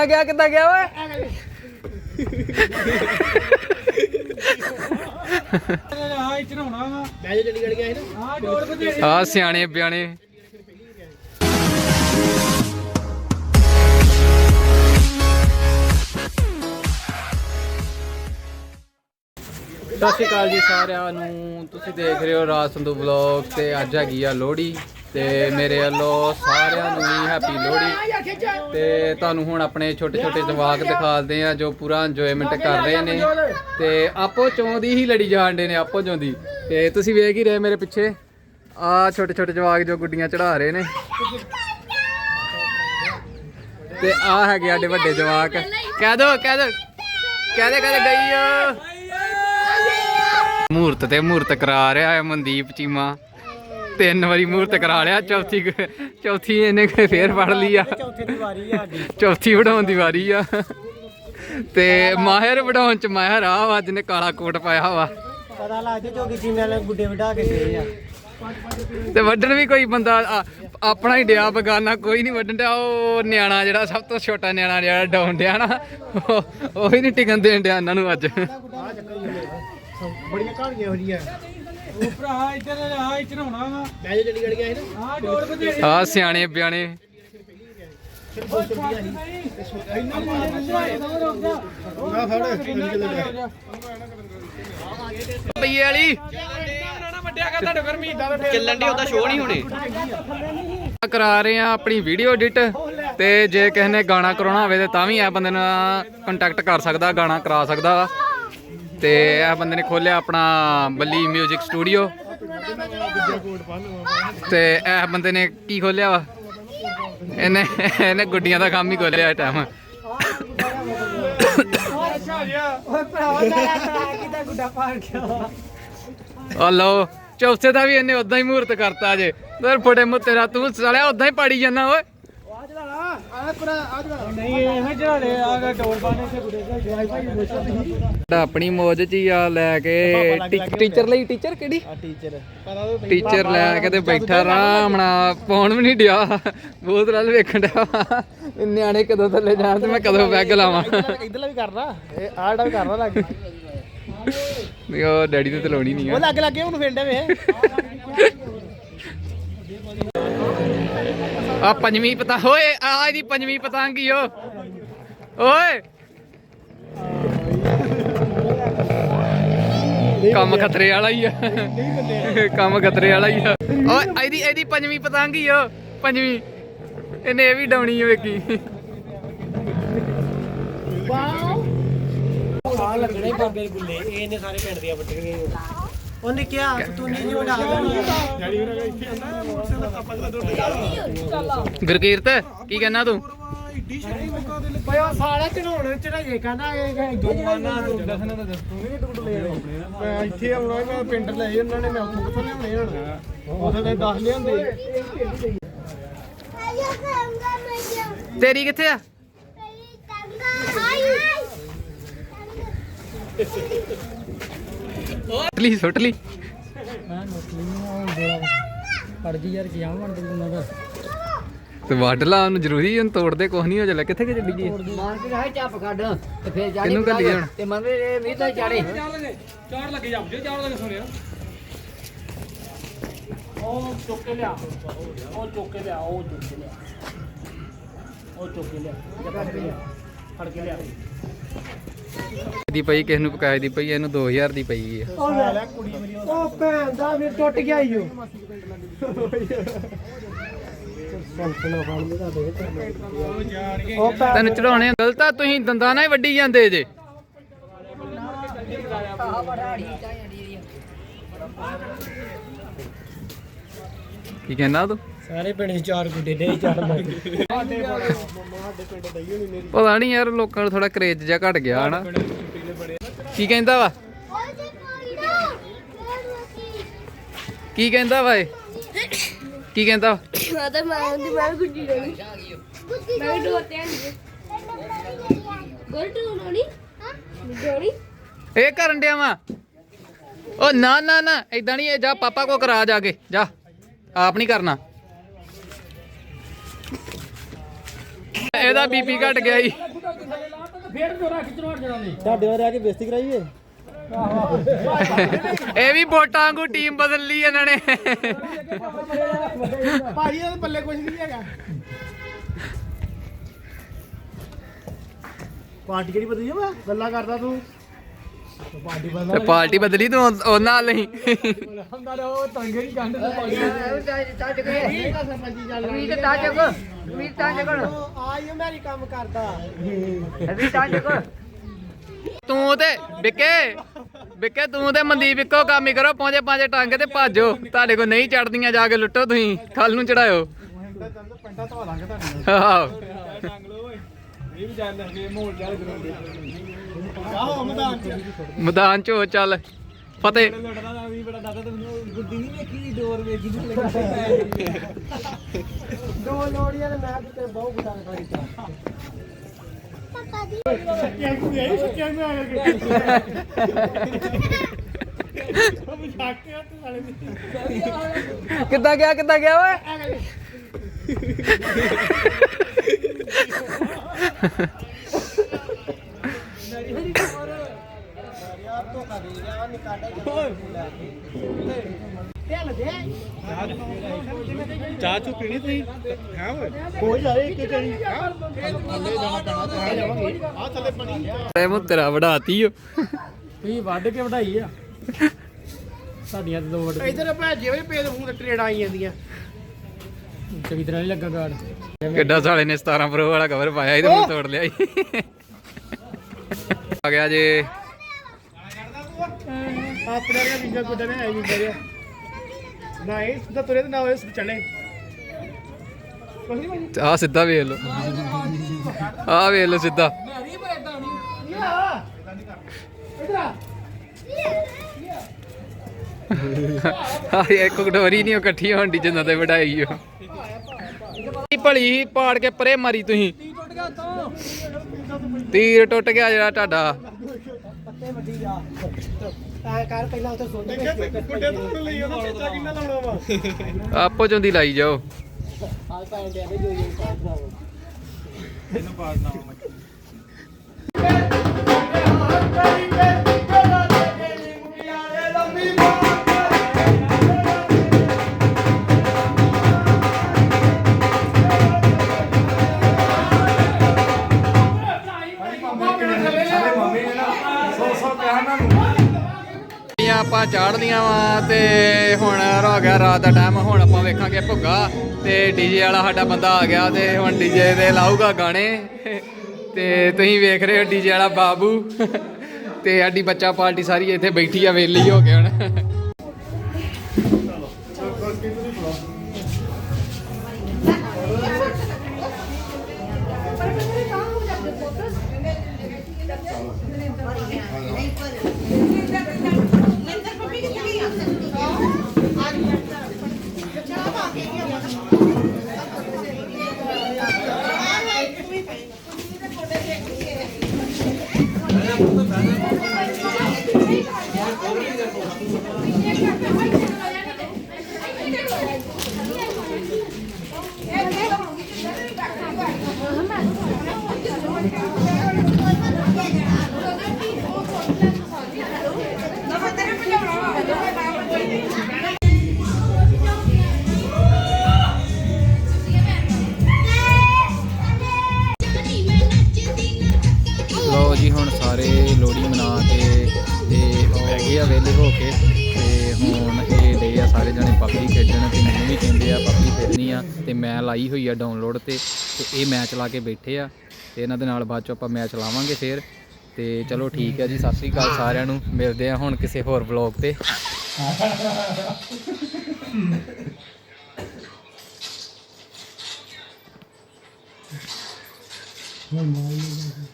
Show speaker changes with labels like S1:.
S1: ਕਿੱਦਾਂ ਗਿਆ ਕਿੱਦਾਂ ਗਿਆ ਓਏ?
S2: ਹਾਂ ਚੜਾਉਣਾ ਵਾ
S3: ਮੈਂ ਜੋ ਚੰਡੀਗੜ੍ਹ ਗਿਆ ਸੀ ਨਾ
S2: ਹਾਂ ਜੋੜ ਬਦੇ
S1: ਆ ਸਿਆਣੇ ਬਿਆਣੇ। ਸਤਿ ਸ਼੍ਰੀ ਅਕਾਲ ਜੀ ਸਾਰਿਆਂ ਨੂੰ। ਤੁਸੀਂ ਦੇਖ ਰਹੇ ਹੋ ਰਾਜ ਸੰਧੂ ਵਲੌਗ ਤੇ ਅੱਜ ਹੈਗੀ ਆ ਲੋਹੜੀ। ਤੇ ਮੇਰੇ ਵੱਲੋਂ ਸਾਰਿਆਂ ਨੂੰ ਹੀ ਹੈਪੀ ਲੋਹੜੀ। ਤੇ ਤੁਹਾਨੂੰ ਹੁਣ ਆਪਣੇ ਛੋਟੇ ਛੋਟੇ ਜਵਾਕ ਦਿਖਾਉਂਦੇ ਆ ਜੋ ਪੂਰਾ ਇੰਜੋਇਮੈਂਟ ਕਰ ਰਹੇ ਨੇ। ਤੇ ਆਪੋ ਚੋਂ ਦੀ ਹੀ ਲੜੀ ਜਾਣਦੇ ਨੇ ਆਪੋ ਚੋਂ ਦੀ। ਤੇ ਤੁਸੀਂ ਵੇਖ ਹੀ ਰਹੇ ਮੇਰੇ ਪਿੱਛੇ। ਆ ਛੋਟੇ ਛੋਟੇ ਜਵਾਕ ਜੋ ਗੁੱਡੀਆਂ ਚੜਾ ਰਹੇ ਨੇ। ਤੇ ਆ ਹੈਗੇ ਆਡੇ ਵੱਡੇ ਜਵਾਕ। ਕਹਿ ਦੋ ਕਹਿ ਦੋ। ਕਹਿ ਦੇ ਕਹਿ ਦੇ ਗਈ ਓ ਮੂਰਤ ਤੇ ਮੂਰਤ ਕਰਾ ਰਿਹਾ ਹੈ ਮਨਦੀਪ ਚੀਮਾ। ਤਿੰਨ ਵਾਰੀ ਮੂਰਤ ਕਰਾ ਲਿਆ ਚੌਥੀ ਚੌਥੀ ਇਹਨੇ ਫੇਰ ਫੜ ਲਈ ਆ।
S3: ਚੌਥੇ ਦੀ ਵਾਰੀ ਆ ਸਾਡੀ।
S1: ਚੌਥੀ ਵਡਾਉਣ ਦੀ ਵਾਰੀ ਆ। ਤੇ ਮਾਹਿਰ ਵਡਾਉਣ ਚ ਮਾਹਿਰ ਆ ਵਾ ਜਿਹਨੇ ਕਾਲਾ ਕੋਟ ਪਾਇਆ ਵਾ।
S3: ਪਤਾ ਲੱਗ ਜਾ ਜੋਗੀ ਜੀ ਗੁੱਡੇ ਵਢਾ ਕੇ ਗਏ ਆ।
S1: ਤੇ ਵੱਢਣ ਵੀ ਕੋਈ ਬੰਦਾ ਆ- ਆਪਣਾ ਹੀ ਡਿਆ ਬਗਾਨਾ ਕੋਈ ਨਹੀਂ ਵੱਢਣ ਡਿਆ ਉਹ ਨਿਆਣਾ ਜਿਹੜਾ ਸਭ ਤੋਂ ਛੋਟਾ ਨਿਆਣਾ ਜਿਹੜਾ ਡਾਉਣ ਡਿਆ ਨਾ ਉਹ ਉਹ ਹੀ ਨਹੀਂ ਟਿਕਣ ਦੇਣ ਡਿਆ ਇਹਨਾਂ ਨੂੰ ਅੱਜ।
S3: ਬੜੀਆਂ ਕਹਾਣੀਆਂ ਹੋ ਰਹੀਆਂ।
S2: ਉਹ ਭਰਾ ਇੱਧਰ ਹਾਂ ਚੜਾਉਣਾ ਵਾ।
S3: ਮੈਂ ਜੋ ਚੰਡੀਗੜ੍ਹ ਗਿਆ ਸੀ ਨਾ।
S2: ਹਾਂ ਜੋੜ ਬਦੇ
S1: ਆ ਸਿਆਣੇ ਬਿਆਣੇ।
S2: ਵੱਡਿਆ ਕਰ ਤੁਹਾਡੇ ਗਰਮੀ ਦਾ
S1: ਚੱਲਣ ਦੀ ਉਹਦਾ ਸ਼ੋਅ ਨਹੀਂ ਹੋਣੇ। ਕਰਾ ਰਹੇ ਆ ਆਪਣੀ ਵੀਡੀਓ ਐਡਿਟ ਤੇ ਜੇ ਕਿਸੇ ਨੇ ਗਾਣਾ ਕਰਾਉਣਾ ਹੋਵੇ ਤੇ ਤਾਂ ਵੀ ਇਹ ਬੰਦੇ ਨਾਲ ਕੰਟੈਕਟ ਕਰ ਸਕਦਾ ਗਾਣਾ ਕਰਾ ਸਕਦਾ। ਵਾ ਤੇ ਇਹ ਬੰਦੇ ਨੇ ਖੋਲਿਆ ਆਪਣਾ ਬੱਲੀ 뮤직 ਸਟੂਡੀਓ ਤੇ ਇਹ ਬੰਦੇ ਨੇ ਕੀ ਖੋਲਿਆ ਵਾ? ਇਹਨੇ ਇਹਨੇ ਗੁੱਡੀਆਂ ਦਾ ਕੰਮ ਹੀ ਖੋਲਿਆ ਇਸ ਟਾਈਮ ਹਲੋ ਚੌਥੇ ਦਾ ਵੀ ਇਹਨੇ ਉਦਾਂ ਹੀ ਮੂਰਤ ਕਰਤਾ ਜੇ। ਦਰ ਫੜੇ ਮੂੰ ਤੇਰਾ ਤੂੰ ਸਾਲਿਆ ਉਦਾਂ ਹੀ ਪਾੜੀ ਜਾਂਦਾ ਓਏ। ਆਪਣੀ ਮੌਜ ਚ ਹੀ ਆ ਲੈ ਕੇ ਟੀਚਰ ਲਈ ਟੀਚਰ ਕਿਹੜੀ?
S3: ਟੀਚਰ।
S1: ਲੈ ਕੇ ਤੇ ਬੈਠਾ ਆਰਾਮ ਨਾਲ ਫੋਨ ਵੀ ਨਹੀਂ ਡਿਆ। ਬਹੁਤ ਰਲ ਵੇਖਣ ਡਿਆ ਨਿਆਣੇ ਕਦੋਂ ਥੱਲੇ ਜਾਣ ਤੇ ਮੈਂ ਕਦੋਂ ਬੈਗ ਲਾਵਾਂ।
S3: ਇਧਰਲਾ ਵੀ ਕਰਨਾ। ਇਹ ਆੜਾ ਵੀ ਕਰਨਾ ਲੱਗ
S1: ਵੀ ਉਹ ਡੈਡੀ ਤੇ ਤਲਾਉਣੀ ਨਹੀਂ
S3: ਉਹ ਲੱਗ ਲੱਗੇ ਹੁਣ ਫੇਂਡੇ ਵੇ।
S1: ਆ ਪੰਜਵੀਂ ਪਤਾ ਓਏ, ਆ ਇਹਦੀ ਪੰਜਵੀਂ ਪਤੰਗੀ ਓ। ਓਏ। ਕੰਮ ਖਤਰੇ ਵਾਲਾ ਹੀ ਆ। ਕੰਮ ਖਤਰੇ ਵਾਲਾ ਹੀ ਆ। ਓਏ ਇਹਦੀ ਇਹਦੀ ਪੰਜਵੀਂ ਪਤੰਗੀ ਓ, ਪੰਜਵੀਂ। ਇਹਨੇ ਇਹ ਵੀ ਡਾਉਣੀ ਓ ਵੇਖੀ।
S3: ਆ ਲੱਗਣੇ ਬਾਬੇ ਗੁੱਲੇ, ਇਹ ਸਾਰੇ ਪਿੰਡ ਦੀਆਂ ਵੱਟੀਆਂ ਉਹਨੇ ਕਿਹਾ ਤੂੰ ਨਹੀਂ ਵਡਾ
S1: ਗੁਰਕੀਰਤ ਕੀ ਕਹਿਣਾ ਤੂੰ?
S3: ਸਾਲਾ ਚੜਾਉਣ ਚੜਾਈਏ ਕਹਿੰਦਾ ਇਹ ਜੁਗਮਾਨਾ ਦੱਸਣਾ ਤਾਂ ਦੱਸ ਤੂੰ ਨਹੀਂ ਮੈਂ ਇੱਥੇ ਆਉਣਾ ਮੈਂ ਪਿੰਡ ਲੈ ਉਹਨਾਂ ਨੇ ਮੈਂ ਉੱਥੋਂ ਕਿੱਥੋਂ ਲਿਆਉਣੇ ਹੁਣ ਉਥੇ ਤੇ 10 ਲਿਆਂਦੇ
S1: ਤੇਰੀ ਕਿੱਥੇ ਆ? ਸੁੱਟ ਲਈ ਸੁੱਟ ਲਈ।
S3: ਪੜ ਗਈ ਯਾਰ ਕੀ ਆਉਣ ਦੇ ਉਹਨਾਂ ਦਾ
S1: ਤੇ ਵੱਢ ਲਾ ਉਹਨੂੰ ਜ਼ਰੂਰੀ ਉਹਨੂੰ ਤੋੜਦੇ ਕੁਛ ਨਹੀਂ ਹੋ ਚੱਲਿਆ ਕਿੱਥੇ ਕਿ ਚੱਲੀ ਗਈ
S4: ਮਾਰ ਕੇ ਹੈ ਚੱਪ ਕੱਢ ਤੇ ਫੇਰ ਜਾ
S1: ਕਿਹਨੂੰ ਘੱਲੀਏ ਹੁਣ?
S4: ਤੇ ਮੰਨ ਇਹ ਮੀਂਹ ਤਾਂ ਚਾੜੇ
S2: ਚਾੜ ਲੱਗੇ ਜੇ ਚਾੜ ਲੱਗੇ ਸੁਣਿਆ
S3: ਉਹ ਚੁੱਕ ਕੇ ਲਿਆ ਉਹ ਚੁੱਕ ਕੇ ਲਿਆ ਉਹ ਚੁੱਕ ਕੇ ਲਿਆ। ਉਹ ਚੁੱਕ ਕੇ ਲਿਆ ਜਾਂ ਫੜ ਕੇ ਲਿਆ। ਫੜ ਕੇ ਲਿਆ।
S1: ਦੀ ਪਈ ਕਿਸ ਨੂੰ ਪਕਾਏ ਦੀ ਪਈ ਇਹਨੂੰ 2000 ਦੀ ਪਈ ਹੈ
S3: ਉਹ ਲੈ ਕੁੜੀ ਮੇਰੀ ਉਹ ਭੈਣ ਦਾ ਵੀ ਟੁੱਟ ਗਿਆ ਉਹ। ਭੈਣ
S1: ਤੈਨੂੰ ਚੜਾਉਣੇ ਗਲਤ ਆ ਤੁਸੀਂ ਦੰਦਾਂ ਨਾਲ ਹੀ ਵੱਢੀ ਜਾਂਦੇ ਜੇ। ਕੀ ਕਹਿੰਦਾ ਤੂੰ?
S3: ਸਾਰੇ ਪਿੰਡ ਚ ਚਾਰ ਗੁੱਡੇ ਦੇ ਚਾਰ ਲੱਗ
S1: ਪਤਾ ਨਹੀਂ ਯਾਰ, ਲੋਕਾਂ ਨੂੰ ਥੋੜਾ ਕਰੇਜ ਜਿਹਾ ਘਟ ਗਿਆ, ਹਨਾ? ਕੀ ਕਹਿੰਦਾ ਵਾ? ਕੀ ਕਹਿੰਦਾ ਵਾ ਇਹ? ਕੀ ਕਹਿੰਦਾ
S5: ਮੈਂ ਤਾਂ ਮੈਂ ਉਹਦੀ ਗੁੱਡੀ ਰੋਣੀ ਮੈਂ ਵੀ? ਡੋਰ ਗੋਲਟੂ ਰੋਣੀ ਰੋਣੀ
S1: ਇਹ ਕਰਨ ਡਿਆ ਵਾ। ਉਹ ਨਾ ਨਾ ਨਾ ਇਦਾਂ ਨਹੀਂ ਇਹ ਜਾ, ਪਾਪਾ ਕੋ ਕਰਾ ਜਾ ਕੇ, ਜਾ। ਆਪ ਨਹੀਂ ਕਰਨਾ। ਇਹਦਾ ਬੀਪੀ ਘਟ ਗਿਆ ਜੀ।
S2: ਫੇਰ ਜੋਰਾ ਖਿੱਚਣੋੜ ਜਣਾ ਨੇ
S3: ਤੁਹਾਡੇ ਵਾਰ ਆ ਕੇ ਬੇਇੱਜ਼ਤੀ ਕਰਾਈਏ?
S1: ਇਹ ਵੀ ਵੋਟਾਂ ਵਾਂਗੂ ਟੀਮ ਬਦਲ ਲਈ ਇਹਨਾਂ ਨੇ।
S3: ਭਾਜੀ ਇਹਦੇ ਪੱਲੇ ਕੁਝ ਨਹੀਂ ਹੈਗਾ। ਪਾਰਟੀ ਕਿਹੜੀ ਬਦਲੀ ਵਾ? ਗੱਲਾਂ ਕਰਦਾ ਤੂੰ। ਪਾਰਟੀ ਬਦਲ
S1: ਤੇ ਪਾਰਟੀ ਬਦਲੀ ਤੂੰ ਉਹ- ਨਾਲ ਨਹੀਂ
S3: ਹੁੰਦਾ ਰਿਹਾ ਉਹ ਤੰਗੇ ਨਹੀਂ ਗੰਢ ਤੇ ਪਾਈ
S4: ਟੱਜ ਗਏ
S3: ਸਰਪੰਚੀ ਚੱਲ
S4: ਵੀ ਤੇ ਟੱਜ ਵੀ
S3: ਮੇਰੀ ਕੰਮ ਕਰਦਾ।
S4: ਕਰ
S1: ਤੂੰ ਤੇ ਬਿੱਕੇ ਬਿੱਕੇ ਤੂੰ ਤੇ ਮਨਦੀਪ ਇੱਕੋ ਕੰਮ ਹੀ ਕਰੋ ਪੌਂਜੇ ਪਾਂਜੇ ਟੰਗ ਤੇ ਭਾਜੋ। ਤੁਹਾਡੇ ਕੋਲ ਨਹੀਂ ਚੜਦੀਆਂ ਜਾ ਕੇ ਲੁੱਟੋ ਤੁਸੀਂ। ਕੱਲ ਨੂੰ ਚੜਾਇਓ।
S3: ਪੈਂਟਾ ਧਵਾ ਲਾਂਗੇ ਤੁਹਾਡੀਆਂ
S1: ਆਹੋ।
S2: ਇਹ ਵੀ ਜਾਣ ਲੱਗੇ ਮੋਲ ਜਾਲ ਕਰਾਉਂਦੇ
S3: ਆਹੋ ਮੈਦਾਨ ਚ।
S1: ਮੈਦਾਨ ਚ ਹੋ ਚੱਲ। ਫਤਿਹ।
S2: ਲੜਦਾ ਦਾ ਵੀ ਬੜਾ ਦਾਦਾ ਤੈਨੂੰ ਗੁੱਡੀ ਨਹੀਂ ਵੇਖੀ ਡੋਰ ਵੇਖੀ ਨਹੀਂ ਲੱਗੀ
S3: ਦੋ ਲੋੜੀਆਂ ਨੇ ਮੈਂ ਤੇ ਬਹੁਤ ਗੁੱਡਾ ਕੀਤਾ। ਸੱਚਿਆਂ ਨੂੰ ਗਈ ਸੱਚਿਆਂ ਨੂੰ ਆ ਗਏ ਉਹ ਮਜ਼ਾਕ ਕੇ ਤੇ ਸਾਲੇ ਦੀ
S1: ਕਿੱਦਾਂ ਗਿਆ ਕਿੱਦਾਂ ਗਿਆ ਓਏ
S3: ਯਾਰ ਧੋਖਾ ਦੇ ਗਿਆ ਨਿਕਾਡਾ ਚਾਹ ਚੁ ਪੀਣੀ ਤੁਸੀਂ? ਹੈ ਓਏ? ਹੋ ਜਾਏ ਇੱਕ ਜਾਣਾ ਪੈਣਾ ਤੇ ਜਾਵਾਂਗੇ ਆ ਥੱਲੇ ਪਾਣੀ
S1: ਤੇ ਮੂੰ ਤੇਰਾ ਵੜਾਤੀ ਓ।
S2: ਤੁਸੀਂ ਵੱਢ ਕੇ ਵਢਾਈ ਆ। ਸਾਡੀਆਂ ਤੇ ਦੋ ਵੱਢ
S3: ਇਧਰ ਭੈਜੇ ਹੋਏ ਪੇਦ ਮੂੰਹ ਤੇ ਟਰੇੜਾਂ ਆਈ ਜਾਂਦੀਆਂ
S2: ਚੰਗੀ ਤਰ੍ਹਾਂ ਨਹੀਂ ਲੱਗਾ ਗਾਰਡ
S1: ਕਿੱਡਾ ਸਾਲੇ ਨੇ 17 ਪ੍ਰੋ ਵਾਲਾ ਕਵਰ ਪਾਇਆ ਇਹਦੇ ਮੂੰਹ ਤੋੜ ਲਿਆ। ਆ ਗਿਆ ਜੇ
S3: ਆਪਣੇ ਵਰਗਾ ਵੀਜ਼ਾ ਕੋਈ ਨਹੀਂ ਆਈ ਵੀਜ਼ਾ ਰਿਆ ਨਹੀਂ ਸਿੱਧਾ ਤੁਰੇ ਤੇ ਨਾ
S1: ਆ ਸਿੱਧਾ ਵੇਖ ਲਓ। ਆ ਵੇਖ ਲਓ ਸਿੱਧਾ। ਆ ਇੱਕ ਕਟੋਰੀ ਨਹੀਂ, ਉਹ ਇਕੱਠੀ ਹੋਣ ਦੀ ਜਿੰਨਾ ਤੇ ਵਡਾਈ ਓ ਭਲੀ ਪਾੜ ਕੇ ਪਰੇ ਮਾਰੀ ਤੁਸੀਂ। ਤੀਰ ਟੁੱਟ ਗਿਆ ਜਿਹੜਾ ਤੁਹਾਡਾ।
S3: ਪੱਤੇ ਵੱਡੀ ਜਾ ਐ ਕਰ ਪਹਿਲਾਂ ਉੱਥੇ ਸੁਣ ਬੁੱਢੇ ਤੋਂ ਲਈ ਉਹਦਾ ਚੇਚਾ ਕਿੰਨਾ ਲਾਉਣਾ ਵਾ
S1: ਆਪੋ ਚੋਂ ਦੀ ਲਾਈ ਜਾਓ
S3: ਤਾਂ ਇੰਡੀਆ ਦੇ ਜੋ ਜੋ ਕਰਦਾ
S2: ਇਹਨੂੰ ਪਾੜਨਾ
S1: ਆਂ ਆਪਾਂ ਚਾੜਦੀਆਂ ਵਾ ਤੇ ਹੁਣ ਹੋ ਗਿਆ ਰਾਤ ਦਾ ਟਾਈਮ ਹੁਣ ਆਪਾਂ ਵੇਖਾਂਗੇ ਭੁੱਗਾ ਤੇ ਡੀਜੇ ਵਾਲਾ ਸਾਡਾ ਬੰਦਾ ਆ ਗਿਆ ਤੇ ਹੁਣ ਡੀਜੇ ਤੇ ਲਾਊਗਾ ਗਾਣੇ। ਤੇ ਤੁਸੀਂ ਵੇਖ ਰਹੇ ਹੋ ਡੀਜੇ ਵਾਲਾ ਬਾਬੂ। ਤੇ ਸਾਡੀ ਬੱਚਾ ਪਾਰਟੀ ਸਾਰੀ ਇੱਥੇ ਬੈਠੀ ਆ ਵੇਲੀ ਹੋ ਕੇ ਹੁਣ। ਲੋ Yeah. ਮੈਂ ਲਾਈ ਹੋਈ ਆ ਡਾਊਨਲੋਡ ਤੇ ਤੇ ਇਹ ਮੈਚ ਲਾ ਕੇ ਬੈਠੇ ਆ। ਤੇ ਇਹਨਾਂ ਦੇ ਨਾਲ ਬਾਅਦ ਚ ਆਪਾਂ ਮੈਚ ਲਾਵਾਂਗੇ ਫੇਰ। ਤੇ ਚਲੋ ਠੀਕ ਹੈ ਜੀ, ਸਤਿ ਸ੍ਰੀ ਅਕਾਲ ਸਾਰਿਆਂ ਨੂੰ। ਮਿਲਦੇ ਆ ਹੁਣ ਕਿਸੇ ਹੋਰ ਵਲੌਗ ਤੇ।
S3: ਹੁਣ ਮਾਰ